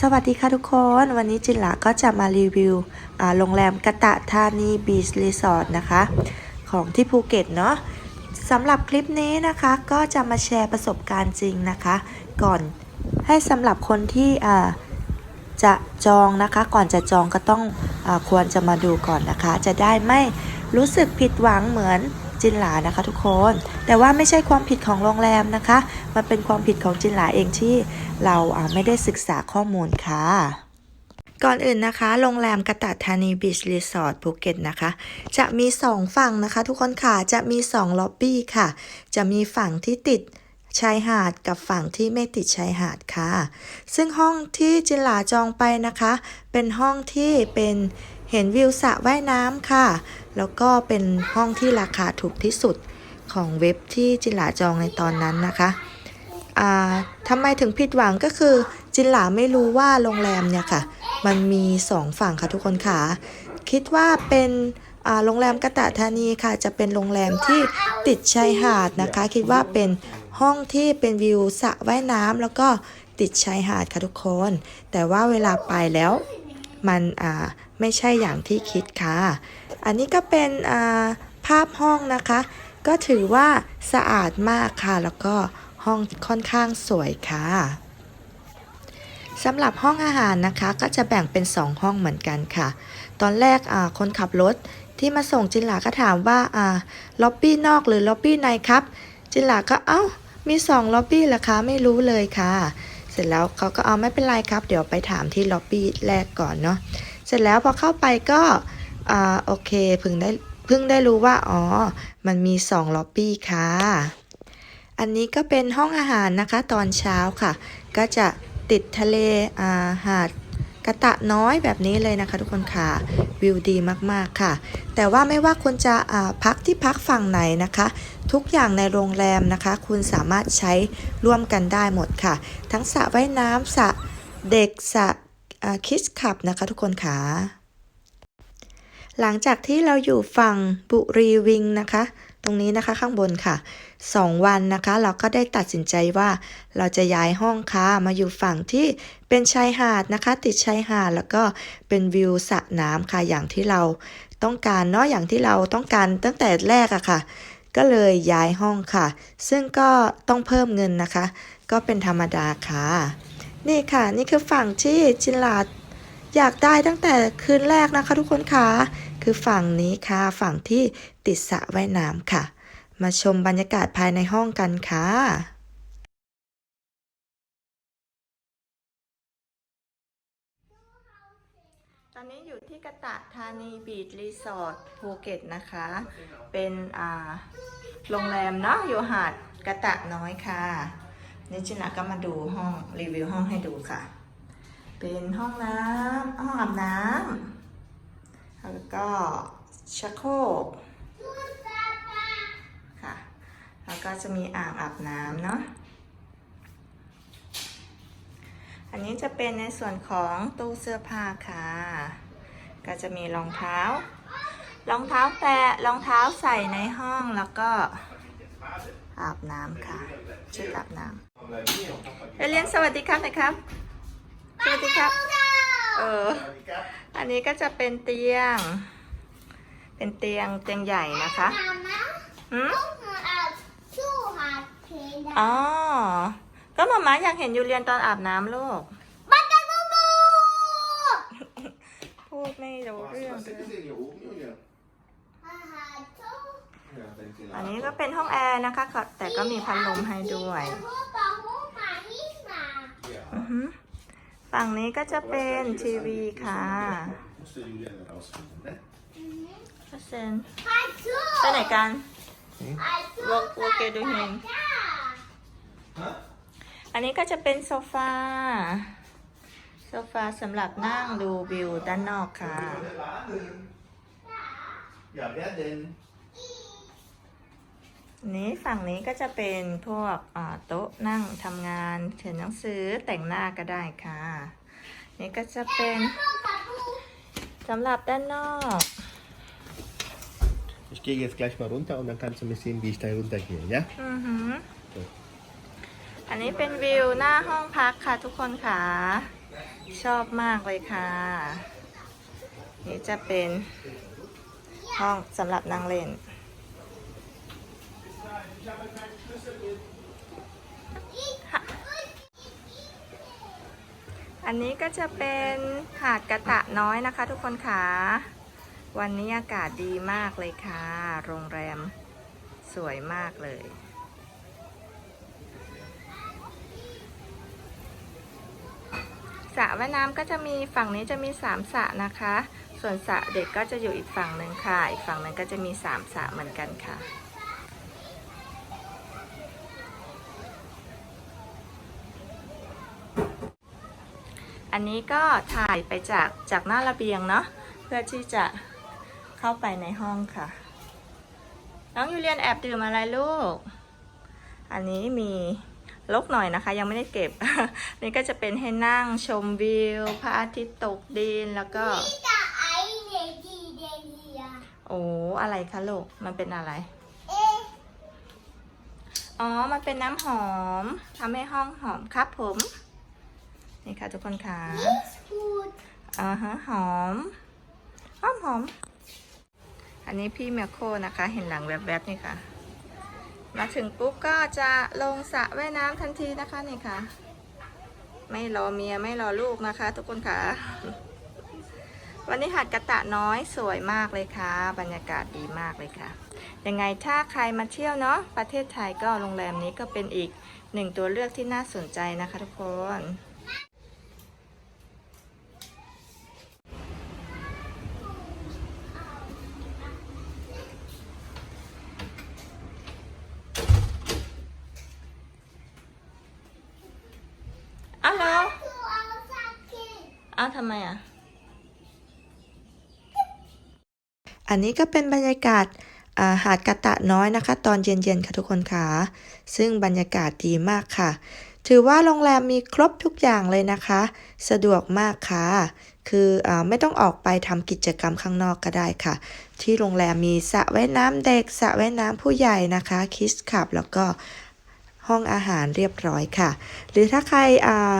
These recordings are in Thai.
สวัสดีค่ะทุกคน วันนี้จินหลาก็จะมารีวิวโรงแรมกะตะธานีบีชรีสอร์ทนะคะ ของที่ภูเก็ตเนาะสำหรับคลิปนี้นะคะก็จะมาแชร์ประสบการณ์จริงนะคะ ก่อนให้สำหรับคนที่จะจองนะคะ ก่อนจะจองก็ต้องอควรจะมาดูก่อนนะคะ จะได้ไม่รู้สึกผิดหวังเหมือน จินหลานะคะ ทุกคน แต่ว่าไม่ใช่ความผิดของโรงแรมนะคะ มันเป็นความผิดของจินหลาเองที่เราไม่ได้ศึกษาข้อมูลค่ะก่อนอื่นนะคะ โรงแรมกะตะธานีบีชรีสอร์ทภูเก็ตนะคะ จะมี 2 ฝั่งนะคะ ทุกคนค่ะ จะมี 2 ล็อบบี้ค่ะ จะมีฝั่งที่ติดชายหาดกับฝั่งที่ไม่ติดชายหาดค่ะ ซึ่งห้องที่จินหลาจองไปนะคะ เป็นห้องที่เป็น เห็นวิวสระว่ายน้ำค่ะ แล้วก็เป็นห้องที่ราคาถูกที่สุดของเว็บที่จินหลาจองในตอนนั้นนะคะทำไมถึงผิดหวังก็คือจินหลาไม่รู้ว่าโรงแรมเนี่ยค่ะ มันมีสองฝั่งค่ะทุกคนค่ะ คิดว่าเป็นโรงแรมกะตะธานีค่ะ จะเป็นโรงแรมที่ติดชายหาดนะคะ คิดว่าเป็นห้องที่เป็นวิวสระว่ายน้ำแล้วก็ติดชายหาดค่ะทุกคน แต่ว่าเวลาไปแล้ว มันอ่าไม่ใช่อย่างที่คิดค่ะ อันนี้ก็เป็นอ่าภาพห้องนะคะ ก็ถือว่าสะอาดมากค่ะ แล้วก็ห้องค่อนข้างสวยค่ะสำหรับห้องอาหารนะคะก็จะแบ่งเป็น 2 ห้องเหมือนกันค่ะ ตอนแรกอ่าคนขับรถที่มาส่งจินหลาก็ถามว่าอ่าล็อบบี้นอกหรือล็อบบี้ในครับ จินหลาก็เอ้ามี 2 ล็อบบี้เหรอคะไม่รู้เลยค่ะ สร็จแล้วเขาก็เอาไม่เป็นไรครับ เดี๋ยวไปถามที่ล็อบบี้แรกก่อนเนาะเสร็จแล้วพอเข้าไปก็อ่าโอเคเพิ่งได้เพิ่งได้รู้ว่าอ๋อมันมี2ล็อบบี้ค่ะอันนี้ก็เป็นห้องอาหารนะคะตอนเช้าค่ะ ก็จะติดทะเลอ่าหาด กระตะน้อยแบบนี้เลยนะคะ ทุกคนค่ะวิวดีมากๆค่ะ แต่ว่าไม่ว่าคุณจะอ่าพักที่พักฝั่งไหนนะคะ ทุกอย่างในโรงแรมนะคะ คุณสามารถใช้ร่วมกันได้หมดค่ะ ทั้งสระว่ายน้ำสระเด็กสระคิสคับนะคะ ทุกคนค่ะหลังจากที่เราอยู่ฝั่งบุรีวิงนะคะ ตรงนี้นะคะข้างบนค่ะ 2 วันนะคะ เราก็ได้ตัดสินใจว่าเราจะย้ายห้องค่ะมาอยู่ฝั่งที่เป็นชายหาดนะคะ ติดชายหาดแล้วก็เป็นวิวสระน้ำค่ะอย่างที่เราต้องการเนาะอย่างที่เราต้องการตั้งแต่แรกอะค่ะ ก็เลยย้ายห้องค่ะ ซึ่งก็ต้องเพิ่มเงินนะคะ ก็เป็นธรรมดาค่ะ นี่ค่ะ นี่คือฝั่งที่จินลาด อยากได้ตั้งแต่คืนแรกนะคะ ทุกคนค่ะคือฝั่งนี้ค่ะ ฝั่งที่ติดสระว่ายน้ำค่ะ มาชมบรรยากาศภายในห้องกันค่ะตอนนี้อยู่ที่กระตะธานีบีชรีสอร์ทภูเก็ตนะคะ เป็นอ่าโรงแรมเนาะอยู่หาดกระตะน้อยค่ะนี่จินะก็มาดูห้องรีวิวห้องให้ดูค่ะ เป็นห้องน้ำห้องอาบน้ำแล้วก็ชักโครกค่ะ แล้วก็จะมีอ่างอาบน้ำเนาะอันนี้จะเป็นในส่วนของตู้เสื้อผ้าค่ะ ก็จะมีรองเท้า รองเท้าแตะรองเท้าใส่ในห้องแล้วก็อาบน้ำค่ะชุดอาบน้ำเอเลียนสวัสดีครับน่อยครับ สวัสดีครับ เออ อันนี้ก็จะเป็นเตียง เป็นเตียงเตียงใหญ่นะคะหืมอ๋อ ก็หมาม้าอยากเห็นยูเรียนตอนอาบน้ำลูกพูดไม่รู้เรื่อง Zet เล eens ย in je hoek, jongen. Ja, denk je อัน nou. นี้ก็เป็นห้องแอร์นะคะก็แต่ก็มีพัดลมให้ด้วย Ja. อือฮึ ฝั่งนี้ก็จะเป็นทีวีค่ะเซนไปไหนกันวอกวอกเกดูเฮง Huh? อันนี้ก็จะเป็นโซฟา โซฟาสำหรับนั่งดูวิวด้านนอกค่ะ นนี้ฝั่งนี้ก็จะเป็นพวกอ่าโต๊ะนั่งทำงานเขียนหนังสือแต่งหน้าก็ได้ค่ะ นี่ก็จะเป็นสำหรับด้านนอก Ich gehe jetzt gleich mal runter und dann kannst du mir sehen, wie ich da runtergehe, ja? อือหืออันนี้เป็นวิวหน้าห้องพักค่ะทุกคนค่ะ ชอบมากเลยค่ะ นี่จะเป็นห้องสำหรับนั่งเล่น อันนี้ก็จะเป็นหาดกระตะน้อยนะคะ ทุกคนค่ะ วันนี้อากาศดีมากเลยค่ะ โรงแรมสวยมากเลยสระว่ายน้ำก็จะมีฝั่งนี้จะมีสามสระนะคะ ส่วนสระเด็กก็จะอยู่อีกฝั่งหนึ่งค่ะ อีกฝั่งนึงก็จะมีสามสระเหมือนกันค่ะ อันนี้ก็ถ่ายไปจากจากหน้าระเบียงเนาะเพื่อที่จะเข้าไปในห้องค่ะ น้องยูเลียนแอบดื่มอะไรลูก อันนี้มีลกหน่อยนะคะ ยังไม่ได้เก็บ นี่ก็จะเป็นให้นั่งชมวิวพระอาทิตย์ตกดินแล้วก็ Kita air di dia. โอ้อะไรคะลูก มันเป็นอะไร Eh, อ๋อ มันเป็นน้ำหอมทำให้ห้องหอมครับผม นี่ค่ะทุกคนค่ะ it's good. อ่าฮะหอมหอมหอม อันนี้พี่เมียโคนะคะ เห็นหลังแวบๆนี่ค่ะ มาถึงปุ๊บก็จะลงสระว่ายน้ำทันทีนะคะนี่ค่ะ ไม่รอเมียไม่รอลูกนะคะ ทุกคนค่ะ วันนี้หาดกระตะน้อยสวยมากเลยค่ะ บรรยากาศดีมากเลยค่ะ ยังไงถ้าใครมาเที่ยวเนาะประเทศไทยก็โรงแรมนี้ก็เป็นอีกหนึ่งตัวเลือกที่น่าสนใจนะคะทุกคน อ้าวเหรอ Tu เอา sakit. อ้าวทำไมอะ อันนี้ก็เป็นบรรยากาศาหาดกะตะน้อยนะคะ ตอนเย็นๆค่ะทุกคนค่ะ ซึ่งบรรยากาศดีมากค่ะ ถือว่าโรงแรมมีครบทุกอย่างเลยนะคะ สะดวกมากค่ะ คืออไม่ต้องออกไปทำกิจกรรมข้างนอกก็ได้ค่ะ ที่โรงแรมมีสระว่ายน้ำเด็กสระว่ายน้ำผู้ใหญ่นะคะคิสคับแล้วก็ห้องอาหารเรียบร้อยค่ะ หรือถ้าใครอ่า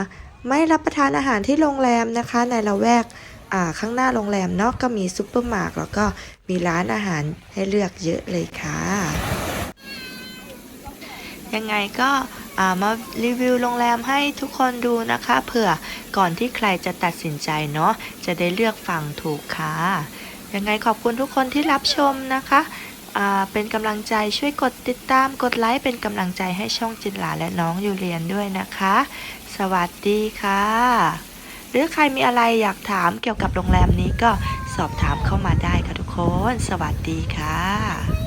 ไม่รับประทานอาหารที่โรงแรมนะคะ ในละแวกอ่าข้างหน้าโรงแรมเนอกก็มีซุปเปอร์มาร์ทแล้วก็มีร้านอาหารให้เลือกเยอะเลยค่ะ ยังไงก็ามารีวิวโรงแรมให้ทุกคนดูนะคะ เผื่อก่อนที่ใครจะตัดสินใจเนาะจะได้เลือกฝั่งถูกค่ะ ยังไงขอบคุณทุกคนที่รับชมนะคะ เป็นกำลังใจช่วยกดติดตามกดไลค์เป็นกำลังใจให้ช่องจินหลาและน้องยูเรียนด้วยนะคะ สวัสดีค่ะ หรือใครมีอะไรอยากถามเกี่ยวกับโรงแรมนี้ก็สอบถามเข้ามาได้ค่ะทุกคน สวัสดีค่ะ